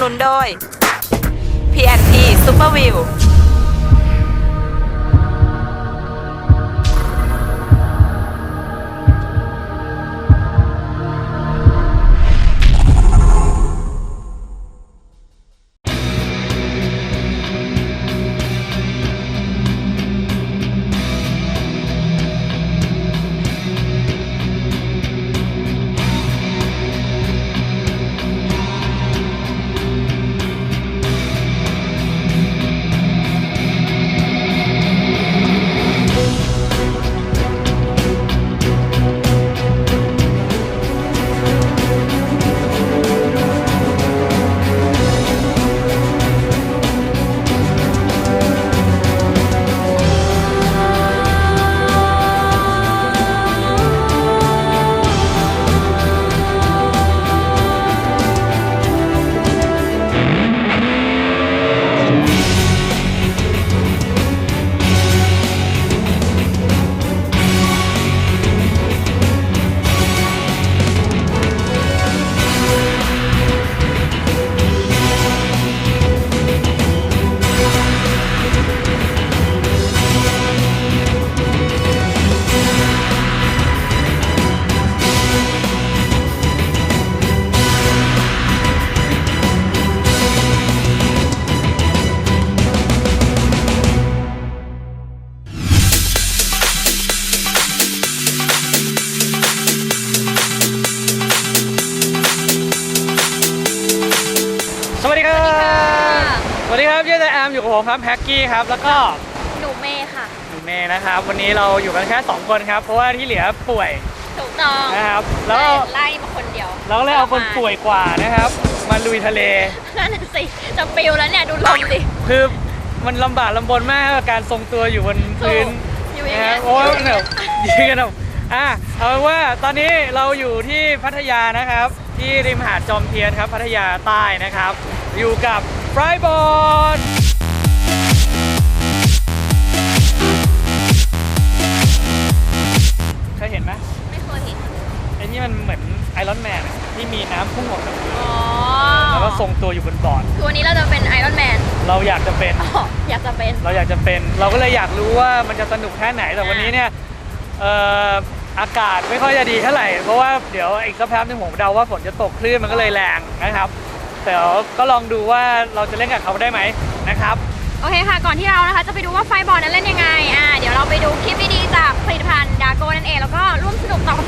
นุนโดย PNT Super View วัสดีครับ สวัสดีครับเยสแอมอยู่กับผมครับแพ็กกี้ครับ แล้วก็หนูเมย์ค่ะ หนูเมย์นะครับ วันนี้เราอยู่กันแค่ 2 คนครับ เพราะว่าที่เหลือป่วยถูกต้องนะครับแล้วไล่ก็ไล่มาคนเดียวเราก็เลยเอาคนป่วยกว่านะครับ มาลุยทะเลนั่นน่ะสิจะปิวแล้วเนี่ยดูลมดิคือมันลำบากลำบนมากกับการทรงตัวอยู่บนพื้นถูกอยู่อย่างนะเงี้ฮะยโอ้ยมันแบบยืนกันแบบอะเอาเป็นว่าตอนนี้เราอยู่ที่พัทยานะครับ ที่ริมหาดจอมเทียนครับ พัทยาใต้นะครับ อยู่กับไฟบอลเคยเห็นไหมไม่เคยเห็น ไอ้นี่มันเหมือนไอรอนแมนที่มีน้ำพุ่งออกจากอ๋อแล้วก็ทรงตัวอยู่บนบอร์ดคือวันนี้เราจะเป็นไอรอนแมน เราอยากจะเป็นอ๋ออยากจะเป็น เราอยากจะเป็น เราก็เลยอยากรู้ว่ามันจะสนุกแค่ไหน แต่วันนี้เนี่ยเอ่ออากาศไม่ค่อยจะดีเท่าไหร่ เพราะว่าเดี๋ยวอีกสักแป๊บนึงผมเดาว่าฝนจะตกคลื่นมันก็เลยแรงนะครับ แต่ก็ลองดูว่าเราจะเล่นกับเขาได้ไหมนะครับ โอเคค่ะ ก่อนที่เรานะคะ จะไปดูว่าไฟบอลนั้นเล่นยังไง อ่า เดี๋ยวเราไปดูคลิปดีๆจากผลิตภัณฑ์ดาโก้นั่นเอง แล้วก็ร่วมสนุกตอบ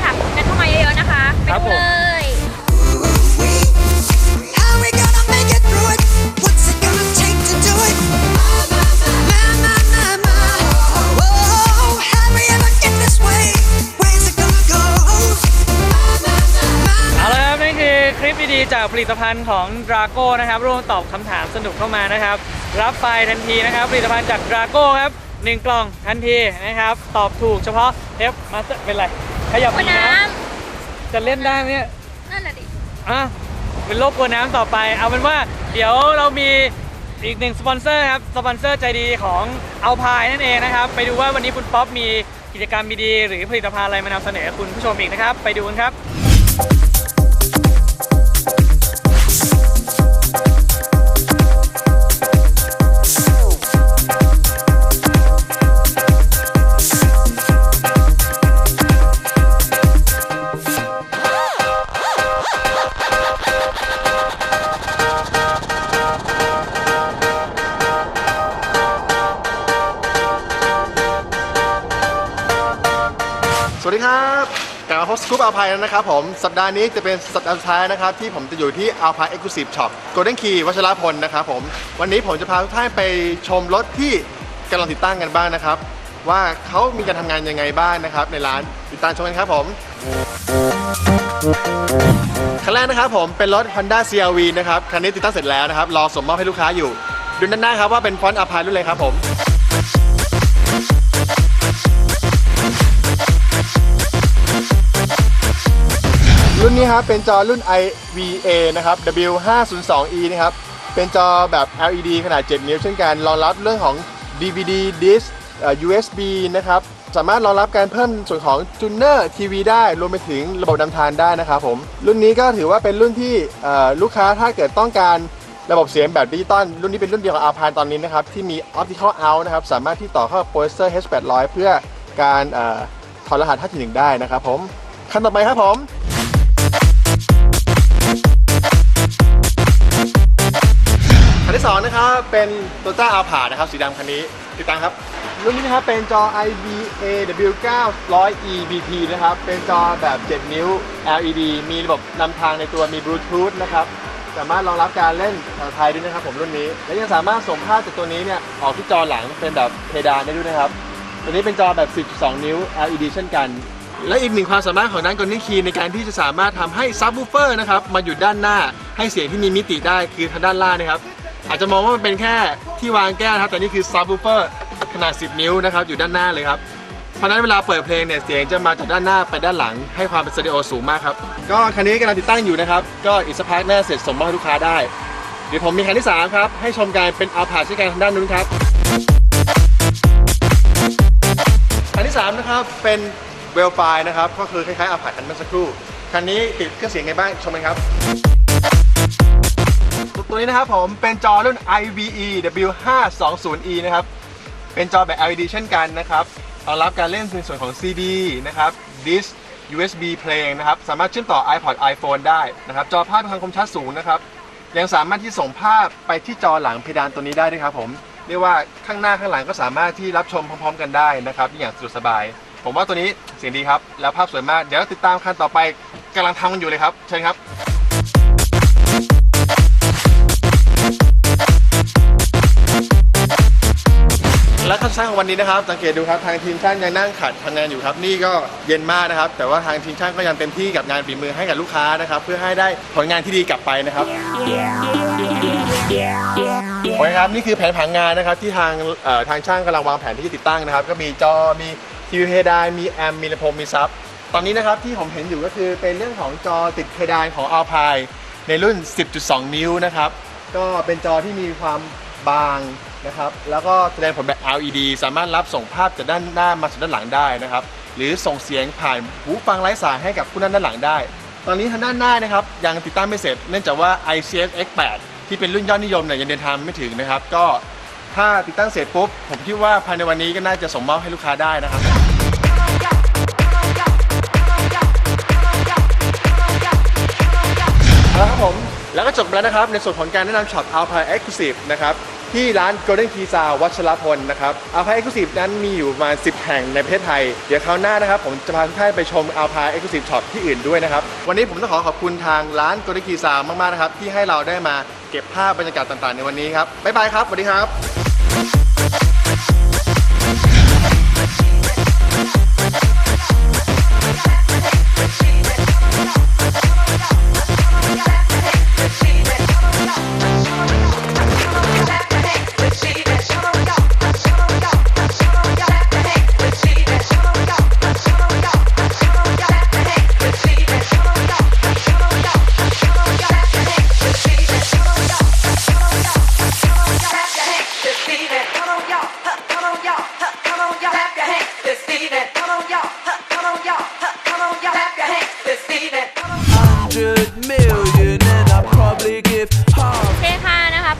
ลิตภัณฑ์ของ Drago นะครับร่วมตอบคำถามสนุกเข้ามานะครับ รับไปทันทีนะครับผลิตภัณฑ์จาก Drago ครับหนึ่งกล่องทันทีนะครับ ตอบถูกเฉพาะ F Master เป็นไร ขยับวันหนีน้นะจะเล่นได้ไหมเนี่ยำนั่นแหละดิอะเป็นโลกกลัวน้ำต่อไป เอาเป็นว่าเดี๋ยวเรามีอีกหนึ่งสปอนเซอร์ครับ สปอนเซอร์ใจดีของเอาพายนั่นเองนะครับ ไปดูว่าวันนี้คุณป๊อปมีกิจกรรมดีๆหรือผลิตภัณฑ์อะไรมานำเสนอคุณผู้ชมอีกนะครับ ไปดูกันครับ สวัสดีครับกลับมาพบสกู๊ปอัลพายแล้วนะครับผม สัปดาห์นี้จะเป็นสัปดาห์สุดท้ายนะครับ ที่ผมจะอยู่ที่อัลพายเอ็กซ์คลูซีฟช็อปโกลเด้นคีวัชรพลนะครับผม วันนี้ผมจะพาทุกท่านไปชมรถที่กำลังติดตั้งกันบ้างนะครับ ว่าเขามีการทำงานยังไงบ้างนะครับ ในร้านติดตามชมกันครับผมคันแรกนะครับผมเป็นรถ Honda CRV นะครับคันนี้ติดตั้งเสร็จแล้วนะครับรอส่งมอบให้ลูกค้าอยู่ ดูด้านหน้าครับว่าเป็นฟอนต์อัลพายรุ่นเลยครับผม รุ่นนี้ครับเป็นจอรุ่น IVA นะครับ W502E นะครับ เป็นจอแบบ LED ขนาด 7 นิ้วเช่นกันรองรับเรื่องของ DVD disk เอ่อ USB นะครับ สามารถรองรับการเพิ่มส่วนของจูเนอร์ทีวีได้ รวมไปถึงระบบนำทางได้นะครับผม รุ่นนี้ก็ถือว่าเป็นรุ่นที่ลูกค้าถ้าเกิดต้องการระบบเสียงแบบดิจิตอลรุ่นนี้เป็นรุ่นเดียวกับอาพานตอนนี้นะครับ ที่มี Optical Out นะครับ สามารถที่ต่อเข้าโปรเซสเซอร์ H800 เพื่อการอถอดรหัส5.1ได้นะครับผม ขั้นต่อไปครับผม นะครับเป็น Toyota Alphard นะครับสีดำคันนี้ติดตั้งครับรุ่นนี้นะครับเป็นจอ IBA W900 EBT นะครับเป็นจอแบบ 7 นิ้ว LED มีระบบนำทางในตัวมีบลูทูธนะครับสามารถรองรับการเล่นภาษาไทยด้วยนะครับผมรุ่นนี้ และยังสามารถส่งภาพจากตัวนี้เนี่ยออกที่จอหลังเป็นแบบเพดานได้ด้วยนะครับ ตัวนี้เป็นจอแบบ 10.2 นิ้ว LED เช่นกัน และอีกหนึ่งความสามารถของด้านกลนี่คีในการที่จะสามารถทำให้ซับ w ูเฟอร์นะครับมาอยู่ด้านหน้าให้เสียงที่มีมิติได้คือทางด้านล่างนะครับ อาจจะมองว่ามันเป็นแค่ที่วางแก้วนะครับ แต่นี่คือซับ w ูเฟอร์ขนาด 10 นิ้วนะครับ อยู่ด้านหน้าเลยครับ เพราะฉะนั้นเวลาเปิดเพลงเนี่ยเสียงจะมาจากด้านหน้าไปด้านหลัง ให้ความเป็นสเตอริโอสูงมากครับ ก็คันนี้กำลังติดตั้งอยู่นะครับ ก็อีกสักพักน่าเสร็จส่งมอบให้ลูกค้าได้ เดี๋ยวผมมีคันที่ 3 ครับ ให้ชมกันเป็นอาพาช่วยกันทางด้านนู้นครับ คันที่ 3 นะครับ เป็นเวลไฟนะครับ ก็คือคล้ายๆอาพาคันเมื่อสักครู่ คันนี้ติดเครื่องเสียงไงบ้าง ชมกันครับ ตัวนี้นะครับผมเป็นจอรุ่น IVE W520E นะครับเป็นจอแบบ LED เช่นกันนะครับรองรับการเล่นในส่วนของ CD นะครับดิส USB เพลงนะครับสามารถเชื่อมต่อ iPod iPhone ได้นะครับจอภาพมีความคมชัดสูงนะครับยังสามารถที่ส่งภาพไปที่จอหลังเพดานตัวนี้ได้ด้วยครับผมเรียกว่าข้างหน้าข้างหลังก็สามารถที่รับชมพร้อม ๆ กันได้นะครับอย่างสะดวกสบาย ผมว่าตัวนี้เสียงดีครับ แล้วภาพสวยมาก เดี๋ยวติดตามคันต่อไปกำลังทำกันอยู่เลยครับ เชิญครับ และขั้นตอนของวันนี้นะครับ สังเกตดูครับทางทีมช่างยังนั่งขัดทำงานอยู่ครับ นี่ก็เย็นมากนะครับ แต่ว่าทางทีมช่างก็ยังเต็มที่กับงานฝีมือให้กับลูกค้านะครับ เพื่อให้ได้ผลงานที่ดีกลับไปนะครับโอเคครับนี่คือแผนผังงานนะครับที่ทางทางช่างกำลังวางแผนที่จะติดตั้งนะครับ ก็มีจอมีทีวีเพดานมีแอมมีลำโพงมีซับตอนนี้นะครับที่ผมเห็นอยู่ก็คือเป็นเรื่องของจอติดเพดานของ Alpine ในรุ่น 10.2 นิ้วนะครับก็เป็นจอที่มีความบาง นะครับ แล้วก็แสดงผลแบบ LED สามารถรับส่งภาพจากด้านหน้ามาสู่ด้านหลังได้นะครับ หรือส่งเสียงผ่านหูฟังไร้สายให้กับผู้นั่งด้านหลังได้ ตอนนี้ทางด้านหน้านะครับยังติดตั้งไม่เสร็จ เนื่องจากว่า ICS X8 ที่เป็นรุ่นยอดนิยมเนี่ยยังเดินทางไม่ถึงนะครับ ก็ถ้าติดตั้งเสร็จปุ๊บ ผมคิดว่าภายในวันนี้ก็น่าจะส่งมอบให้ลูกค้าได้นะครับแล้วครับผม แล้วก็จบแล้วนะครับ ในส่วนของการแนะนำช็อป Alpine Exclusive นะครับ ที่ร้าน Golden k i z a วัชรพลนะครับอาพายเอ็กซ์คลูซีฟนั้นมีอยู่ประมาณ 10 แห่งในประเทศไทย เดี๋ยวคราวหน้านะครับ ผมจะพาทุกท่านไปชม Alpine Exclusive Shop ที่อื่นด้วยนะครับ วันนี้ผมต้องขอขอบคุณทางร้าน Golden k i z a มากๆนะครับที่ให้เราได้มาเก็บภาพบรรยากาศต่างๆ ในวันนี้ครับบ๊ายบายครับสวัสดีครับ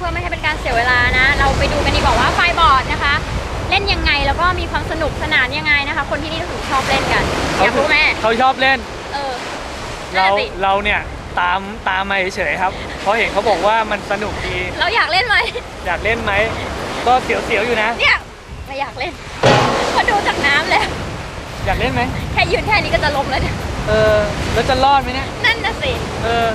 พื่อไม่ให้เป็นการเสียเวลานะ เราไปดูกันดีกว่าว่าไฟบอร์ดนะคะ เล่นยังไงแล้วก็มีความสนุกสนานยังไงนะคะ คนที่นี่ถึงชอบเล่นกันอยากรู้ไหมเขาชอบเล่น เออเรานั่นน่ะสิเราเนี่ยตามตามมาเฉยๆครับ เพราะเห็นเขาบอกว่ามันสนุกดีเราอยากเล่นไหมอยากเล่นไหม ก็เสียวๆอยู่นะ เนี่ยไม่อยากเล่นเพราะดูจากน้ำแล้วอยากเล่นไหมแค่ยืนแค่นี้ก็จะล้มแล้วเนี่ยเออแล้วจะรอดไหมเนี่ยนั่นน่ะสิ เออ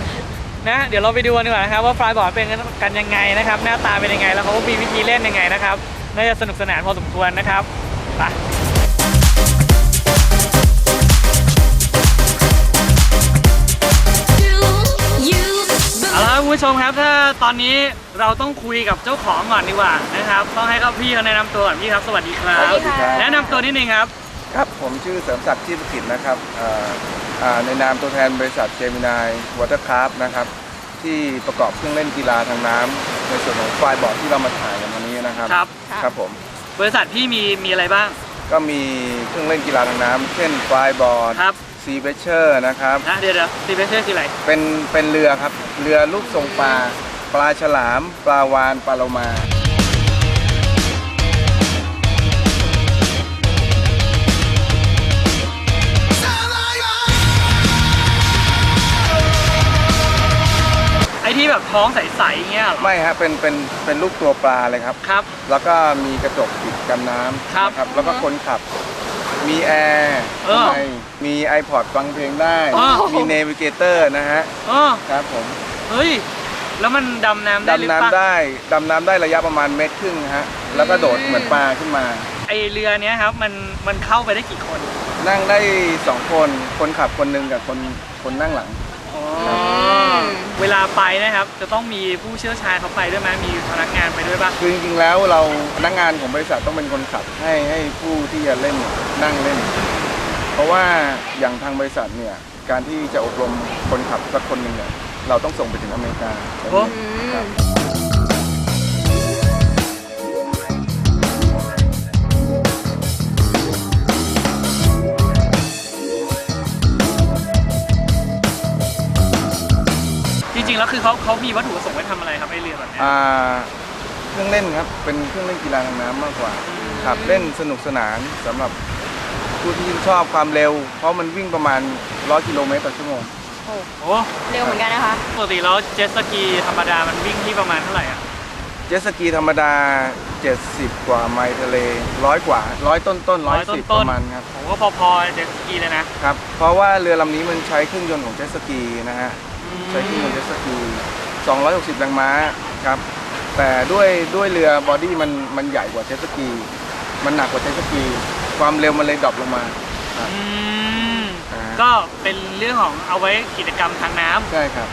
นะเดี๋ยวเราไปดูกันดีกว่านะครับว่าฟลายบอร์ดเป็นกันยังไงนะครับ หน้าตาเป็นยังไงแล้วเขามีวิธีเล่นยังไงนะครับน่าจะสนุกสนานพอสมควรนะครับไปเอาละครับคุณผู้ชมครับถ้าตอนนี้เราต้องคุยกับเจ้าของก่อนดีกว่านะครับต้องให้เขาพี่เขาแนะนำตัวก่อนพี่ครับสวัสดีครับ สวัสดีค่ะ แนะนำตัวนิดนึงครับ ครับ ผมชื่อเสริมศักดิ์ชีพกิจนะครับเอ่ออ่า ในนามตัวแทนบริษัทเจมินายวอเตอร์คราฟนะครับ ที่ประกอบเครื่องเล่นกีฬาทางน้ำในส่วนของไฟบอร์ดที่เรามาถ่ายกันวันนี้นะครับครับครับผมบริษัทพี่มีมีอะไรบ้าง ก็มีเครื่องเล่นกีฬาทางน้ำเช่นไฟบอร์ดครับซีเบเชอร์นะครับนะเดี๋ยวเดี๋ยวซีเบเชอร์คืออะไรเป็นเป็นเรือครับ เรือลูกทรงปลาปลาฉลาม ปลาวานปลาโลมา แบบท้องใสๆอย่างเงี้ยเหรอ ไม่ฮะเป็นเป็นเป็นลูกตัวปลาเลยครับ ครับ แล้วก็มีกระจกปิดกันน้ำครับนะครับแล้วก็คนขับ มีแอร์เออข้างในมี iPod ฟังเพลงได้อ๋อมีเนวิเกเตอร์นะฮะอ๋อครับผมเฮ้ย แล้วมันดำน้ำได้หรือดำเปล่าน้ำได้ดำน้ำได้ระยะประมาณเมตรครึ่งฮะแล้วก็โดดเหมือนปลาขึ้นมา ไอเรือเนี้ยครับ มันมันเข้าไปได้กี่คนนั่งได้สองคนคนขับคนหนึ่งกับคนคนนั่งหลัง เวลาไปนะครับ จะต้องมีผู้เชี่ยวชาญเขาไปด้วยไหมมีพนักงานไปด้วยปะคือจริงๆแล้วเราพนักงานของบริษัทต้องเป็นคนขับให้ให้ผู้ที่จะเล่นนั่งเล่น เพราะว่าอย่างทางบริษัทเนี่ยการที่จะอบรมคนขับสักคนหนึ่งเนี่ยเราต้องส่งไปถึงอเมริกาโอ้ครับ เขาเขามีวัตถุประสงค์ไว้ทำอะไรครับไอเรือแบบเนี้ยอ่าเครื่องเล่นครับ เป็นเครื่องเล่นกีฬาทางน้ำมากกว่าขับเล่นสนุกสนานสำหรับผู้ที่ชื่นชอบความเร็ว เพราะมันวิ่งประมาณ 100 กิโลเมตรต่อชั่วโมงโอ้เร็วเหมือนกันนะคะ ปกติแล้วเจ็ตสกีธรรมดามันวิ่งที่ประมาณเท่าไหร่อะเจ็ตสกีธรรมดา 70 กว่าไมล์ทะเลร้อยกว่าร้อยต้นต้นร้อยสิบประมาณครับผมก็พอๆเจ็ตสกีเลยนะ ครับ เพราะว่าเรือลำนี้มันใช้เครื่องยนต์ของเจ็ตสกีนะฮะ ใช้เครื่องยนต์เจ็ตสกี260 แรงม้าครับ แต่ด้วยด้วยเรือบอดี้มันมันใหญ่กว่าเจ็ตสกี มันหนักกว่าเจ็ตสกี ความเร็วมันเลยดรอปลงมาครับอืม อ่าก็เป็นเรื่องของเอาไว้กิจกรรมทางน้ำ ใช่ครับ